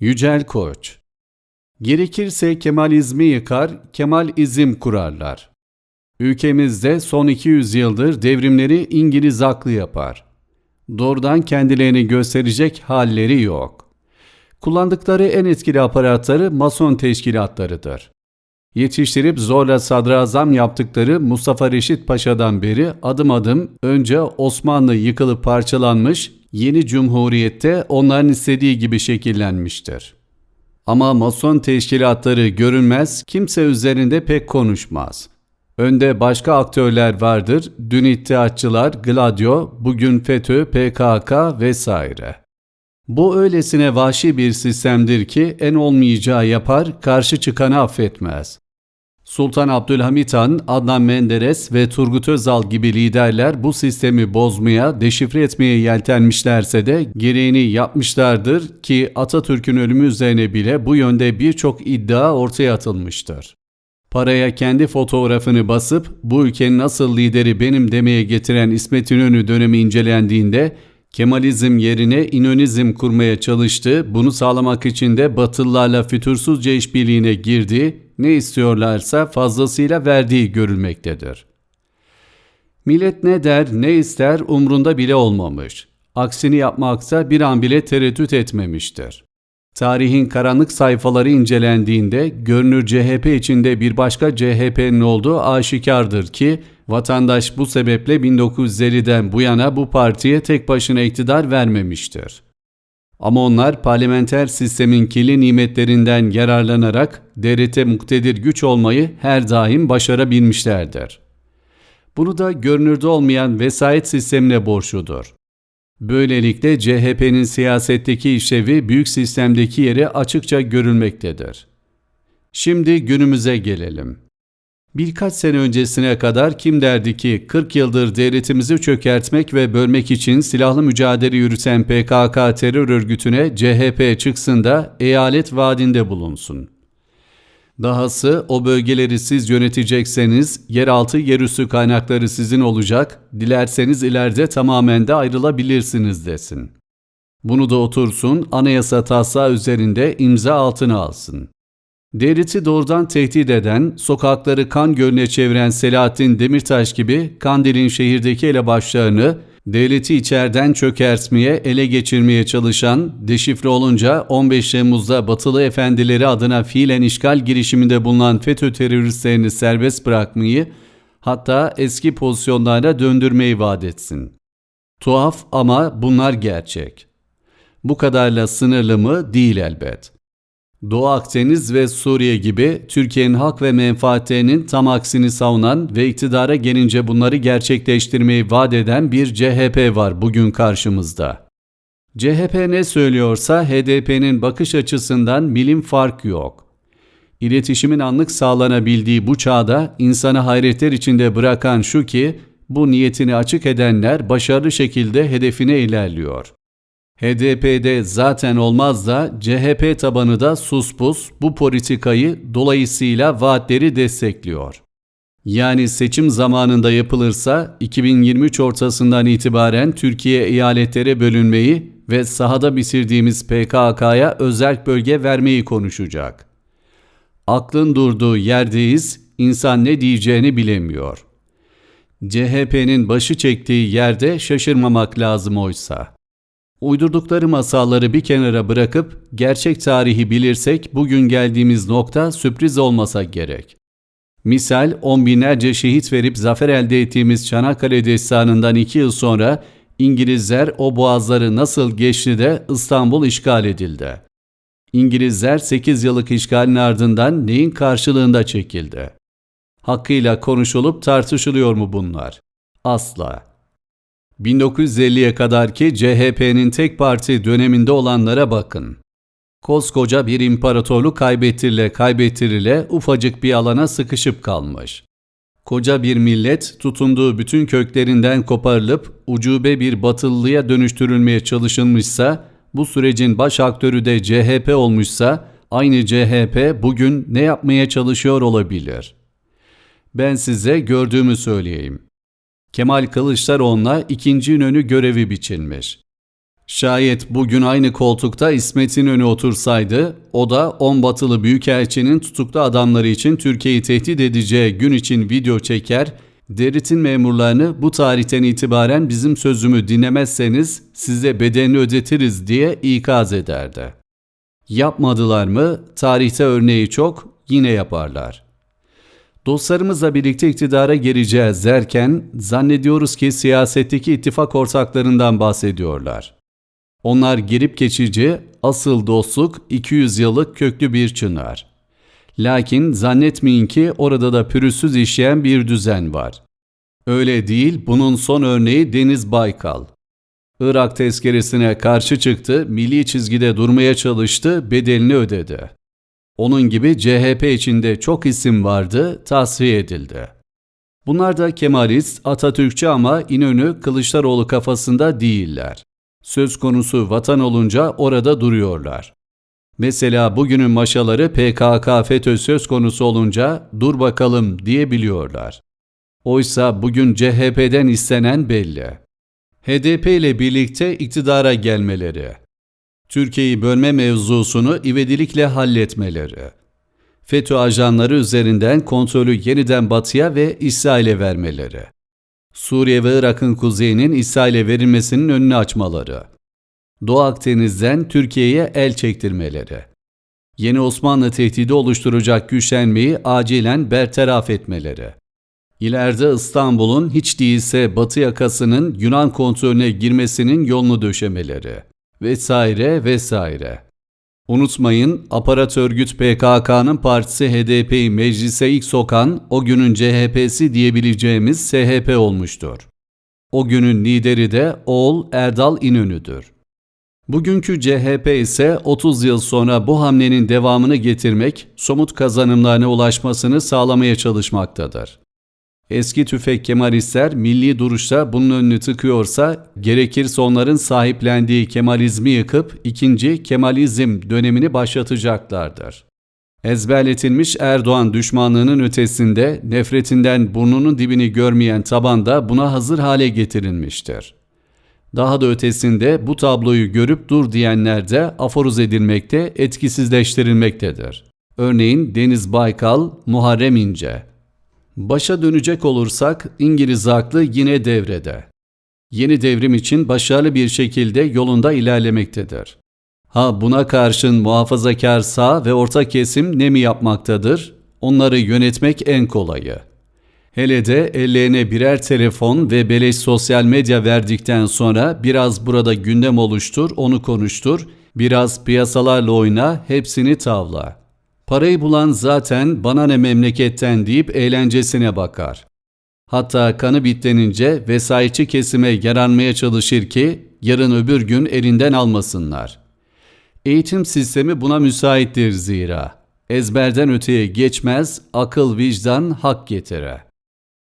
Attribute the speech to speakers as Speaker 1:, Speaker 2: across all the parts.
Speaker 1: Yücel Koç Gerekirse Kemalizmi yıkar, Kemalizm kurarlar. Ülkemizde son 200 yıldır devrimleri İngiliz aklı yapar. Doğrudan kendilerini gösterecek halleri yok. Kullandıkları en etkili aparatları mason teşkilatlarıdır. Yetiştirip zorla sadrazam yaptıkları Mustafa Reşit Paşa'dan beri adım adım önce Osmanlı yıkılıp parçalanmış, yeni cumhuriyette onların istediği gibi şekillenmiştir. Ama mason teşkilatları görünmez, kimse üzerinde pek konuşmaz. Önde başka aktörler vardır, dün İttihatçılar, Gladio, bugün FETÖ, PKK vesaire. Bu öylesine vahşi bir sistemdir ki en olmayacağı yapar, karşı çıkanı affetmez. Sultan Abdülhamit Han, Adnan Menderes ve Turgut Özal gibi liderler bu sistemi bozmaya, deşifre etmeye yeltenmişlerse de gereğini yapmışlardır ki Atatürk'ün ölümü üzerine bile bu yönde birçok iddia ortaya atılmıştır. Paraya kendi fotoğrafını basıp bu ülkenin asıl lideri benim demeye getiren İsmet İnönü dönemi incelendiğinde Kemalizm yerine İnönizm kurmaya çalıştı. Bunu sağlamak için de Batılılarla fütursuzca işbirliğine girdi. Ne istiyorlarsa fazlasıyla verdiği görülmektedir. Millet ne der, ne ister umrunda bile olmamış. Aksini yapmaksa bir an bile tereddüt etmemiştir. Tarihin karanlık sayfaları incelendiğinde görünür CHP içinde bir başka CHP'nin olduğu aşikardır ki vatandaş bu sebeple 1950'den bu yana bu partiye tek başına iktidar vermemiştir. Ama onlar parlamenter sistemin kirli nimetlerinden yararlanarak devlete muktedir güç olmayı her daim başarabilmişlerdir. Bunu da görünürde olmayan vesayet sistemine borçludur. Böylelikle CHP'nin siyasetteki işlevi büyük sistemdeki yeri açıkça görülmektedir. Şimdi günümüze gelelim. Birkaç sene öncesine kadar kim derdi ki 40 yıldır devletimizi çökertmek ve bölmek için silahlı mücadele yürüten PKK terör örgütüne CHP çıksın da eyalet vaadinde bulunsun. Dahası o bölgeleri siz yönetecekseniz yeraltı yerüstü kaynakları sizin olacak, dilerseniz ileride tamamen de ayrılabilirsiniz desin. Bunu da otursun anayasa taslağı üzerinde imza altına alsın. Devleti doğrudan tehdit eden, sokakları kan gölüne çeviren Selahattin Demirtaş gibi Kandil'in şehirdeki elebaşlarını devleti içeriden çökertmeye, ele geçirmeye çalışan, deşifre olunca 15 Temmuz'da batılı efendileri adına fiilen işgal girişiminde bulunan FETÖ teröristlerini serbest bırakmayı, hatta eski pozisyonlarına döndürmeyi vaat etsin. Tuhaf ama bunlar gerçek. Bu kadarla sınırlı mı? Değil elbet. Doğu Akdeniz ve Suriye gibi Türkiye'nin hak ve menfaatlerinin tam aksini savunan ve iktidara gelince bunları gerçekleştirmeyi vaat eden bir CHP var bugün karşımızda. CHP ne söylüyorsa HDP'nin bakış açısından milim fark yok. İletişimin anlık sağlanabildiği bu çağda insanı hayretler içinde bırakan şu ki bu niyetini açık edenler başarılı şekilde hedefine ilerliyor. HDP'de zaten olmaz da CHP tabanı da suspus bu politikayı dolayısıyla vaatleri destekliyor. Yani seçim zamanında yapılırsa 2023 ortasından itibaren Türkiye eyaletlere bölünmeyi ve sahada bitirdiğimiz PKK'ya özel bölge vermeyi konuşacak. Aklın durduğu yerdeyiz, insan ne diyeceğini bilemiyor. CHP'nin başı çektiği yerde şaşırmamak lazım oysa. Uydurdukları masalları bir kenara bırakıp gerçek tarihi bilirsek bugün geldiğimiz nokta sürpriz olmasa gerek. Misal on binlerce şehit verip zafer elde ettiğimiz Çanakkale destanından iki yıl sonra İngilizler o boğazları nasıl geçti de İstanbul işgal edildi. İngilizler 8 yıllık işgalin ardından neyin karşılığında çekildi? Hakkıyla konuşulup tartışılıyor mu bunlar? Asla. 1950'ye kadarki CHP'nin tek parti döneminde olanlara bakın. Koskoca bir imparatorluk kaybettirile kaybettirile ufacık bir alana sıkışıp kalmış. Koca bir millet tutunduğu bütün köklerinden koparılıp ucube bir batılılığa dönüştürülmeye çalışılmışsa, bu sürecin baş aktörü de CHP olmuşsa, aynı CHP bugün ne yapmaya çalışıyor olabilir? Ben size gördüğümü söyleyeyim. Kemal Kılıçdaroğlu'na ikinci İnönü görevi biçilmiş. Şayet bugün aynı koltukta İsmet İnönü otursaydı, o da 10 batılı büyükelçinin tutuklu adamları için Türkiye'yi tehdit edeceği gün için video çeker, devletin memurlarını bu tarihten itibaren bizim sözümü dinlemezseniz size bedelini ödetiriz diye ikaz ederdi. Yapmadılar mı? Tarihte örneği çok, yine yaparlar. Dostlarımızla birlikte iktidara geleceğiz derken zannediyoruz ki siyasetteki ittifak ortaklarından bahsediyorlar. Onlar girip geçici, asıl dostluk 200 yıllık köklü bir çınar. Lakin zannetmeyin ki orada da pürüzsüz işleyen bir düzen var. Öyle değil, bunun son örneği Deniz Baykal. Irak tezkeresine karşı çıktı, milli çizgide durmaya çalıştı, bedelini ödedi. Onun gibi CHP içinde çok isim vardı, tasfiye edildi. Bunlar da Kemalist, Atatürkçü ama İnönü, Kılıçdaroğlu kafasında değiller. Söz konusu vatan olunca orada duruyorlar. Mesela bugünün maşaları PKK FETÖ söz konusu olunca dur bakalım diyebiliyorlar. Oysa bugün CHP'den istenen belli. HDP ile birlikte iktidara gelmeleri. Türkiye'yi bölme mevzusunu ivedilikle halletmeleri. FETÖ ajanları üzerinden kontrolü yeniden Batı'ya ve İsrail'e vermeleri. Suriye ve Irak'ın kuzeyinin İsrail'e verilmesinin önünü açmaları. Doğu Akdeniz'den Türkiye'ye el çektirmeleri. Yeni Osmanlı tehdidi oluşturacak güçlenmeyi acilen bertaraf etmeleri. İleride İstanbul'un hiç değilse batı yakasının Yunan kontrolüne girmesinin yolunu döşemeleri vesaire vesaire. Unutmayın aparat örgüt PKK'nın partisi HDP'yi meclise ilk sokan o günün CHP'si diyebileceğimiz SHP olmuştur. O günün lideri de oğul Erdal İnönü'dür. Bugünkü CHP ise 30 yıl sonra bu hamlenin devamını getirmek, somut kazanımlarına ulaşmasını sağlamaya çalışmaktadır. Eski tüfek Kemalistler milli duruşta bunun önünü tıkıyorsa gerekirse onların sahiplendiği Kemalizmi yıkıp ikinci Kemalizm dönemini başlatacaklardır. Ezberletilmiş Erdoğan düşmanlığının ötesinde nefretinden burnunun dibini görmeyen tabanda buna hazır hale getirilmiştir. Daha da ötesinde bu tabloyu görüp dur diyenler de aforoz edilmekte, etkisizleştirilmektedir. Örneğin Deniz Baykal, Muharrem İnce. Başa dönecek olursak İngiliz aklı yine devrede. Yeni devrim için başarılı bir şekilde yolunda ilerlemektedir. Ha buna karşın muhafazakar sağ ve orta kesim ne mi yapmaktadır? Onları yönetmek en kolayı. Hele de ellerine birer telefon ve beleş sosyal medya verdikten sonra biraz burada gündem oluştur, onu konuştur, biraz piyasalarla oyna, hepsini tavla. Parayı bulan zaten bana ne memleketten deyip eğlencesine bakar. Hatta kanı bitlenince vesayetçi kesime yaranmaya çalışır ki yarın öbür gün elinden almasınlar. Eğitim sistemi buna müsaittir zira. Ezberden öteye geçmez, akıl vicdan hak getire.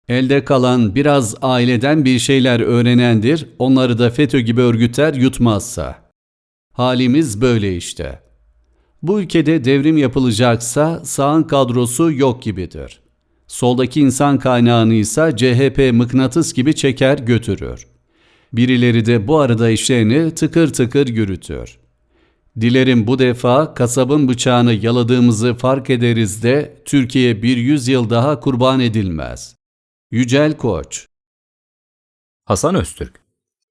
Speaker 1: Elde kalan biraz aileden bir şeyler öğrenendir, onları da FETÖ gibi örgütler yutmazsa. Halimiz böyle işte.'' Bu ülkede devrim yapılacaksa sağın kadrosu yok gibidir. Soldaki insan kaynağını ise CHP mıknatıs gibi çeker götürür. Birileri de bu arada işlerini tıkır tıkır yürütür. Dilerim bu defa kasabın bıçağını yaladığımızı fark ederiz de Türkiye bir yüzyıl daha kurban edilmez. Yücel Koç
Speaker 2: Hasan Öztürk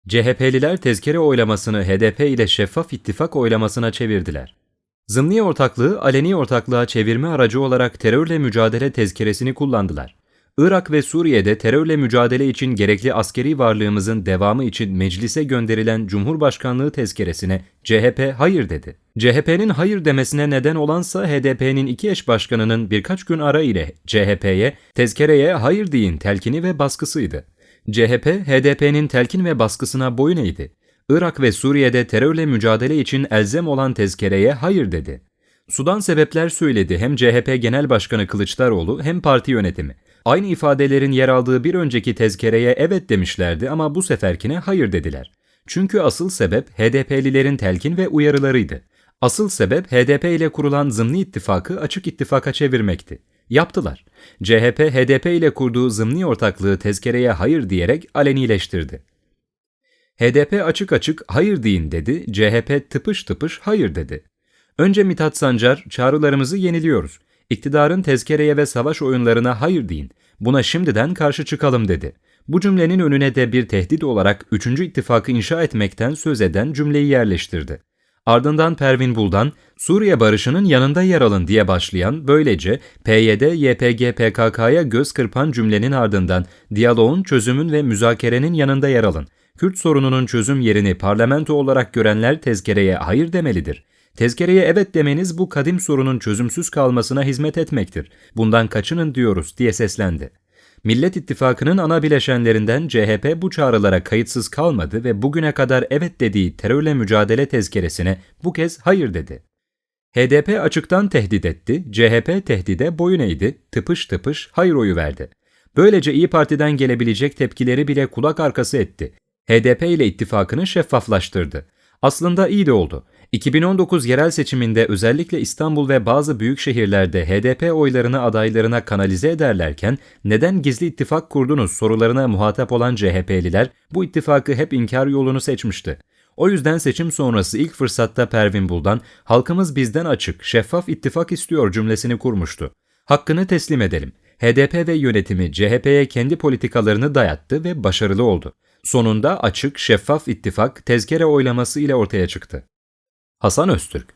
Speaker 2: CHP'liler tezkere oylamasını HDP ile şeffaf ittifak oylamasına çevirdiler. Zımni ortaklığı aleni ortaklığa çevirme aracı olarak terörle mücadele tezkeresini kullandılar. Irak ve Suriye'de terörle mücadele için gerekli askeri varlığımızın devamı için meclise gönderilen Cumhurbaşkanlığı tezkeresine CHP hayır dedi. CHP'nin hayır demesine neden olansa HDP'nin iki eş başkanının birkaç gün ara ile CHP'ye tezkereye hayır deyin telkini ve baskısıydı. CHP, HDP'nin telkin ve baskısına boyun eğdi. Irak ve Suriye'de terörle mücadele için elzem olan tezkereye hayır dedi. Sudan sebepler söyledi hem CHP Genel Başkanı Kılıçdaroğlu hem parti yönetimi. Aynı ifadelerin yer aldığı bir önceki tezkereye evet demişlerdi ama bu seferkine hayır dediler. Çünkü asıl sebep HDP'lilerin telkin ve uyarılarıydı. Asıl sebep HDP ile kurulan zımni ittifakı açık ittifaka çevirmekti. Yaptılar. CHP, HDP ile kurduğu zımni ortaklığı tezkereye hayır diyerek alenileştirdi. HDP açık açık hayır deyin dedi, CHP tıpış tıpış hayır dedi. Önce Mithat Sancar, çağrılarımızı yeniliyoruz. İktidarın tezkereye ve savaş oyunlarına hayır deyin. Buna şimdiden karşı çıkalım dedi. Bu cümlenin önüne de bir tehdit olarak 3. ittifakı inşa etmekten söz eden cümleyi yerleştirdi. Ardından Pervin Buldan, Suriye barışının yanında yer alın diye başlayan, böylece PYD, YPG, PKK'ya göz kırpan cümlenin ardından diyaloğun, çözümün ve müzakerenin yanında yer alın. Kürt sorununun çözüm yerini parlamento olarak görenler tezkereye hayır demelidir. Tezkereye evet demeniz bu kadim sorunun çözümsüz kalmasına hizmet etmektir. Bundan kaçının diyoruz diye seslendi. Millet İttifakı'nın ana bileşenlerinden CHP bu çağrılara kayıtsız kalmadı ve bugüne kadar evet dediği terörle mücadele tezkeresine bu kez hayır dedi. HDP açıktan tehdit etti, CHP tehdide boyun eğdi, tıpış tıpış hayır oyu verdi. Böylece İyi Parti'den gelebilecek tepkileri bile kulak arkası etti. HDP ile ittifakını şeffaflaştırdı. Aslında iyi de oldu. 2019 yerel seçiminde özellikle İstanbul ve bazı büyük şehirlerde HDP oylarını adaylarına kanalize ederlerken neden gizli ittifak kurdunuz sorularına muhatap olan CHP'liler bu ittifakı hep inkar yolunu seçmişti. O yüzden seçim sonrası ilk fırsatta Pervin Buldan, halkımız bizden açık, şeffaf ittifak istiyor cümlesini kurmuştu. Hakkını teslim edelim. HDP ve yönetimi CHP'ye kendi politikalarını dayattı ve başarılı oldu. Sonunda açık, şeffaf ittifak tezkere oylaması ile ortaya çıktı. Hasan Öztürk